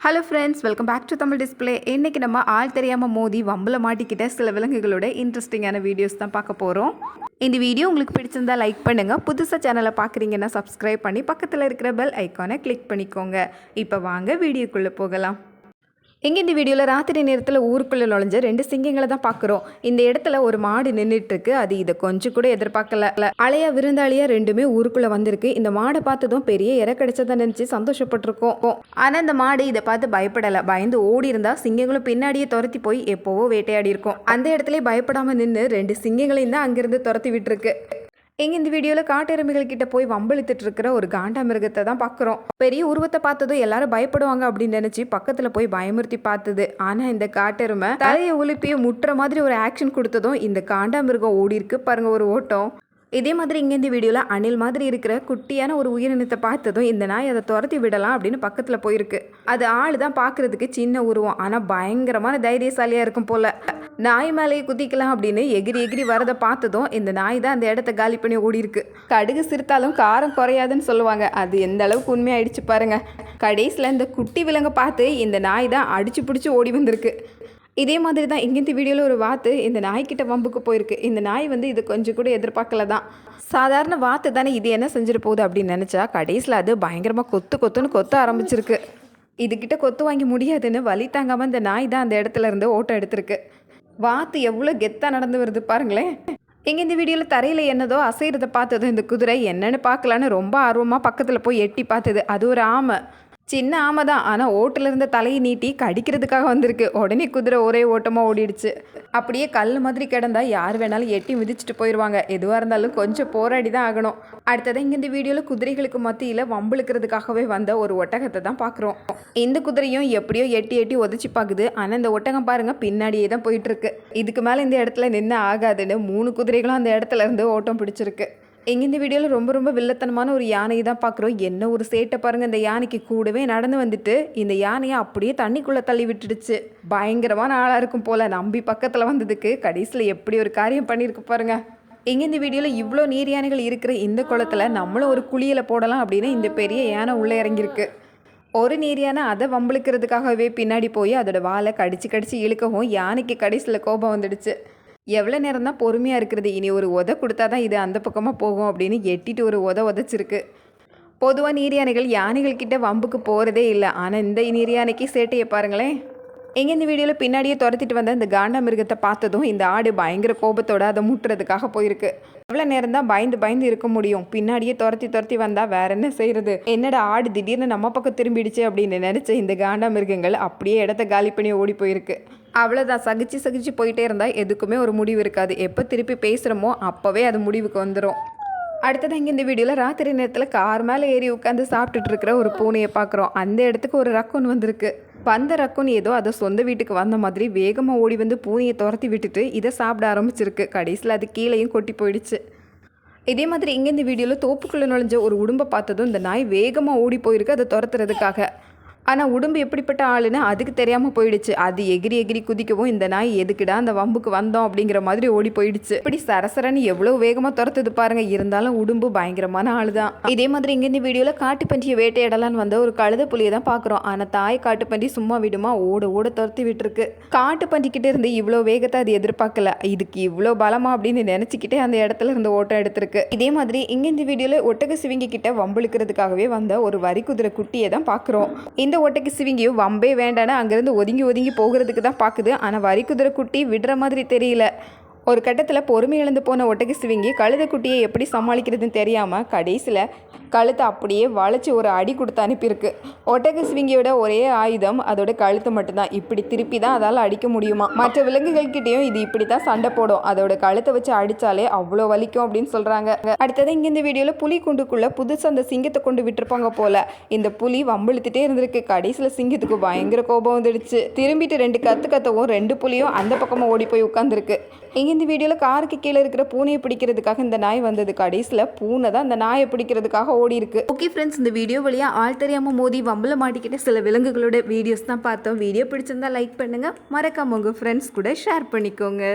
Hello friends welcome back to Tamil display இன்றைக்கி நம்ம ஆள் தெரியாமல் மோதி வம்பில் மாட்டிக்கிட்ட சில விலங்குகளோட இன்ட்ரெஸ்டிங்கான வீடியோஸ் தான் பார்க்க போகிறோம் இந்த வீடியோ உங்களுக்கு பிடிச்சிருந்தா லைக் பண்ணுங்கள் புதுசாக சேனலை பார்க்குறீங்கன்னா சப்ஸ்கிரைப் பண்ணி பக்கத்தில் இருக்கிற பெல் ஐக்கானை கிளிக் பண்ணிக்கோங்க. இப்போ வாங்க வீடியோக்குள்ளே போகலாம். இங்கே இந்த வீடியோவில் ராத்திரி நேரத்தில் ஊருக்குள்ளே நுழைஞ்ச ரெண்டு சிங்கங்களை தான் பார்க்குறோம் இந்த இடத்துல ஒரு மாடு நின்றுட்டு இருக்கு அது இதை கொஞ்சம் கூட எதிர்பார்க்கல. அலையா விருந்தாளியா ரெண்டுமே ஊருக்குள்ளே வந்திருக்கு. இந்த மாடை பார்த்ததும் பெரிய இற கிடைச்சதை நினச்சி சந்தோஷப்பட்டிருக்கோம். ஆனால் இந்த மாடு இதை பார்த்து பயப்படலை. பயந்து ஓடி இருந்தால் சிங்கங்களும் பின்னாடியே துரத்தி போய் எப்போவோ வேட்டையாடி இருக்கும். அந்த இடத்துல பயப்படாமல் நின்று ரெண்டு சிங்கங்களையும் தான் அங்கிருந்து துரத்தி விட்டுருக்கு. எங்கே இந்த வீடியோவில் காட்டெருமைகள் கிட்ட போய் வம்பளித்துட்டு இருக்கிற ஒரு காண்டா மிருகத்தை தான் பார்க்குறோம் பெரிய உருவத்தை பார்த்ததும் எல்லாரும் பயப்படுவாங்க அப்படின்னு நினச்சி பக்கத்தில் போய் பயமுறுத்தி பார்த்தது. ஆனால் இந்த காட்டெருமை தலையை உலுப்பியை முட்டுற மாதிரி ஒரு ஆக்ஷன் கொடுத்ததும் இந்த காண்டா மிருகம் ஓடி இருக்கு பாருங்க ஒரு ஓட்டம். இதே மாதிரி இங்கே இந்த வீடியோவில் அணில் மாதிரி இருக்கிற குட்டியான ஒரு உயிரினத்தை பார்த்ததும் இந்த நாய் அதை துரத்தி விடலாம் அப்படின்னு பக்கத்தில் போயிருக்கு. அது ஆள் தான் பார்க்குறதுக்கு சின்ன உருவம். ஆனால் பயங்கரமான தைரியசாலியாக இருக்கும் போல். நாய் மேலேயே குதிக்கலாம் அப்படின்னு எகிரி எகிரி வரதை பார்த்ததும் இந்த நாய் தான் அந்த இடத்த காலி பண்ணி ஓடி இருக்கு கடுகு சிரித்தாலும் காரம் குறையாதுன்னு சொல்லுவாங்க. அது எந்த அளவுக்கு உண்மையாயிடுச்சு பாருங்க. கடைசியில் இந்த குட்டி விலங்கை பார்த்து இந்த நாய் தான் அடிச்சு பிடிச்சி ஓடி வந்திருக்கு. இதே மாதிரி தான் இங்கேருந்து வீடியோவில் ஒரு வாத்து இந்த நாய்க்கிட்ட வம்புக்கு போயிருக்கு. இந்த நாய் வந்து இது கொஞ்சம் கூட எதிர்பார்க்கல தான். சாதாரண வாத்து தானே இது என்ன செஞ்சுட்டு போகுது அப்படின்னு நினச்சா கடைசியில் அது பயங்கரமாக கொத்து கொத்துன்னு கொத்த ஆரம்பிச்சிருக்கு. இதுகிட்ட கொத்து வாங்கி முடியாதுன்னு வலி தாங்காமல் இந்த நாய் தான் அந்த இடத்துல இருந்து ஓட்டம் எடுத்திருக்கு. வாத்து எவ்வளோ கெத்தாக நடந்து வருது பாருங்களேன். எங்கே இந்த வீடியோவில் தரையில் என்னதோ அசைகிறத பார்த்ததும் இந்த குதிரை என்னென்னு பார்க்கலான்னு ரொம்ப ஆர்வமாக பக்கத்தில் போய் எட்டி பார்த்தது. அது ஒரு ஆமை. சின்ன ஆமை தான். ஆனால் ஓட்டில் இருந்த தலையை நீட்டி கடிக்கிறதுக்காக வந்திருக்கு. உடனே குதிரை ஒரே ஓட்டமாக ஓடிடுச்சு. அப்படியே கல் மாதிரி கிடந்தால் யார் வேணாலும் எட்டி மிதிச்சிட்டு போயிடுவாங்க எதுவாக இருந்தாலும் கொஞ்சம் போராடி தான் ஆகணும். அடுத்ததான் இங்கே இந்த வீடியோவில் குதிரைகளுக்கு மத்தியில் வம்பிழுக்கிறதுக்காகவே வந்த ஒரு ஒட்டகத்தை தான் பார்க்குறோம் இந்த குதிரையும் எப்படியோ எட்டி எட்டி உதச்சி பார்க்குது ஆனால் இந்த ஒட்டகம் பாருங்கள் பின்னாடியே தான் போயிட்டுருக்கு இதுக்கு மேலே இந்த இடத்துல நின்று ஆகாதுன்னு மூணு குதிரைகளும் அந்த இடத்துல இருந்து ஓட்டம் பிடிச்சிருக்கு. இங்கே இந்த வீடியோவில் ரொம்ப ரொம்ப வில்லத்தனமான ஒரு யானையை தான் பார்க்குறோம். என்ன ஒரு சேட்டை பாருங்கள் இந்த யானைக்கு கூடவே நடந்து வந்துட்டு இந்த யானையை அப்படியே தண்ணிக்குள்ளே தள்ளி விட்டுடுச்சு. பயங்கரமான ஆளாக இருக்கும் போல் நம்பி பக்கத்தில் வந்ததுக்கு கடைசியில் எப்படி ஒரு காரியம் பண்ணியிருக்கு பாருங்க. எங்கே இந்த வீடியோவில் இவ்வளோ நீர் யானைகள் இருக்கிற இந்த குளத்தில் நம்மளும் ஒரு குழியில் போடலாம் அப்படின்னு இந்த பெரிய யானை உள்ளே இறங்கியிருக்கு. ஒரு நீரியான அதை வம்பளுக்கிறதுக்காகவே பின்னாடி போய் அதோட வாழை கடிச்சு கடிச்சு இழுக்கவும் யானைக்கு கடைசியில் கோபம் வந்துடுச்சு. எவ்வளோ நேரம் தான் பொறுமையாக இருக்கிறது? இனி ஒரு உத கொடுத்தா தான் இது அந்த பக்கமாக போகும் அப்படின்னு எட்டிட்டு ஒரு உத உதச்சிருக்கு. பொதுவாக நீர் யானைகள் யானைகள் கிட்ட வம்புக்கு போகிறதே இல்லை. ஆனால் இந்த நீர் யானைக்கு சேட்டையை பாருங்களேன். எங்கே இந்த வீடியோவில் பின்னாடியே துரத்திட்டு வந்த இந்த காண்டா மிருகத்தை பார்த்ததும் இந்த ஆடு பயங்கர கோபத்தோடு அதை முட்டுறதுக்காக போயிருக்கு. எவ்வளோ நேரம் தான் பயந்து பயந்து இருக்க முடியும். பின்னாடியே துரத்தி துரத்தி வந்தால் வேற என்ன செய்யறது என்னடா ஆடு திடீர்னு நம்ம பக்கம் திரும்பிடுச்சு அப்படின்னு நினச்ச இந்த காண்டா மிருகங்கள் அப்படியே இடத்த காலி பண்ணி ஓடி போயிருக்கு. அவ்வளோதான் சகிச்சு சகிச்சு போயிட்டே இருந்தால் எதுக்குமே ஒரு முடிவு இருக்காது. எப்போ திருப்பி பேசுகிறோமோ அப்போவே அது முடிவுக்கு வந்துடும் அடுத்தது இங்கே இந்த வீடியோவில் ராத்திரி நேரத்தில் கார் மேலே ஏறி உட்காந்து சாப்பிட்டுட்டு இருக்கிற ஒரு பூனையை பார்க்குறோம் அந்த இடத்துக்கு ஒரு ரக்கூன் வந்திருக்கு. வந்த ரக்கூன் ஏதோ அதை சொந்த வீட்டுக்கு வந்த மாதிரி வேகமாக ஓடி வந்து பூனையை துரத்தி விட்டுட்டு இதை சாப்பிட ஆரம்பிச்சிருக்கு. கடைசியில் அது கீழேயும் கொட்டி போயிடுச்சு. இதே மாதிரி இங்கே இந்த வீடியோவில் தோப்புக்குள்ளே நுழைஞ்ச ஒரு உடும்பை பார்த்ததும் இந்த நாய் வேகமாக ஓடி போயிருக்கு. அதை துரத்துறதுக்காக. ஆனால் உடம்பு எப்படிப்பட்ட ஆளுன்னு அதுக்கு தெரியாமல் போயிடுச்சு. அது எகிரி எகிரி குதிக்கவும் இந்த நாய் எதுக்குடா அந்த வம்புக்கு வந்தோம் அப்படிங்கிற மாதிரி ஓடி போயிடுச்சு. இப்படி சரசரன்னு எவ்வளோ வேகமாக துரத்துது பாருங்க. இருந்தாலும் உடம்பு பயங்கரமான ஆளு தான் இதே மாதிரி இங்கே இந்த வீடியோவில் காட்டுப்பன்றியை வேட்டையாடலான்னு வந்த ஒரு கழுத புலியை தான் பார்க்குறோம் ஆனால் தாய் காட்டுப்பன்றி சும்மா விடுமா? ஓட ஓட துரத்தி விட்டுருக்கு. காட்டுப்பன்றிக்கிட்ட இருந்து இவ்வளோ வேகத்தை அது எதிர்பார்க்கல. இதுக்கு இவ்வளோ பலமா அப்படின்னு நினச்சிக்கிட்டே அந்த இடத்துல இருந்து ஓட்டம் எடுத்திருக்கு. இதே மாதிரி இங்கே இந்த வீடியோவில் ஒட்டக சிவிங்கி கிட்ட வம்பிழுக்கிறதுக்காகவே வந்த ஒரு வரி குதிரை குட்டியை தான் பார்க்குறோம் இந்த ஓட்டைக்கு சிவிங்கியும் வம்பே வேண்டான்னு அங்கேருந்து ஒதுங்கி ஒதுங்கி போகிறதுக்கு தான் பார்க்குது. ஆனால் வரிக்குதிரை குட்டி விடுற மாதிரி தெரியல. ஒரு கட்டத்தில் பொறுமை இழந்து போன ஒட்டகை சிவிங்கி கழுத குட்டியை எப்படி சமாளிக்கிறதுன்னு தெரியாமல் கடைசியில் கழுத்தை அப்படியே வளைச்சி ஒரு அடி கொடுத்து அனுப்பியிருக்கு. ஒட்டக சிவிங்கியோட ஒரே ஆயுதம் அதோட கழுத்து மட்டும்தான். இப்படி திருப்பி தான் அதால் அடிக்க முடியுமா? மற்ற விலங்குகள்கிட்டையும் இது இப்படி தான் சண்டை போடும். அதோட கழுத்தை வச்சு அடித்தாலே அவ்வளோ வலிக்கும் அப்படின்னு சொல்கிறாங்க அடுத்தது இங்கே இந்த வீடியோவில் புலி குண்டுக்குள்ளே புதுசாக அந்த சிங்கத்தை கொண்டு விட்டுருப்பாங்க போல. இந்த புலி வம்பிழுத்துட்டே இருந்திருக்கு. கடைசியில் சிங்கத்துக்கு பயங்கர கோபம் வந்துடுச்சு. திரும்பிட்டு ரெண்டு கத்து கத்தவும் ரெண்டு புலியும் அந்த பக்கமாக ஓடி போய் உட்காந்துருக்கு இந்த வீடியோவில் காருக்கு கீழே இருக்கிற பூனையை பிடிக்கிறதுக்காக இந்த நாய் வந்தது. கடைசியில் பூனை தான் இந்த நாயை பிடிக்கிறதுக்காக ஓடி இருக்கு. ஓகே ஃப்ரெண்ட்ஸ் இந்த வீடியோ வழியாக ஆள் தெரியாமல் மோதி வம்பில் மாட்டிக்கிட்ட சில விலங்குகளோட வீடியோஸ் தான் பார்த்தோம். வீடியோ பிடிச்சிருந்தா லைக் பண்ணுங்கள் மறக்காம உங்கள் ஃப்ரெண்ட்ஸ் கூட ஷேர் பண்ணிக்கோங்க.